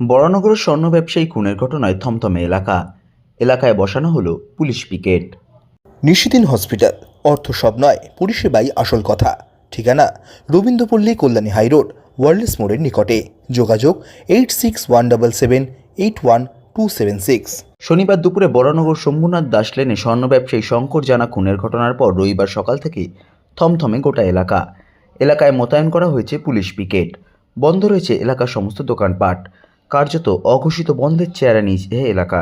বরানগরের স্বর্ণ ব্যবসায়ী খুনের ঘটনায় থমথমে এলাকা। এলাকায় বসানো হলো পুলিশ পিকেট। নিশিদিন হসপিটাল। অর্থ সব নয় পরিষেবাই আসল কথা। ঠিকানা রবীন্দ্রপল্লী কল্যাণী হাইরোড ওয়ার্ল্ডস মোড়ের নিকটে। যোগাযোগ eight six one double seven eight one two seven six. শনিবার দুপুরে বরানগর শম্ভুনাথ দাস লেনে স্বর্ণ ব্যবসায়ী শঙ্কর জানা খুনের ঘটনার পর রবিবার সকাল থেকে থমথমে গোটা এলাকা। এলাকায় মোতায়েন করা হয়েছে পুলিশ পিকেট। বন্ধ রয়েছে এলাকার সমস্ত দোকানপাট। কার্যত অঘোষিত বন্ধের চেয়ারে নিয়েছে এলাকা।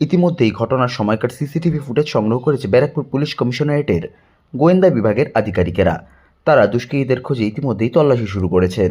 ইতিমধ্যেই ঘটনার সময়কার সিসিটিভি ফুটেজ সংগ্রহ করেছে ব্যারাকপুর পুলিশ কমিশনারেটের গোয়েন্দা বিভাগের আধিকারিকেরা। তারা দুষ্কৃতীদের খোঁজে ইতিমধ্যেই তল্লাশি শুরু করেছেন।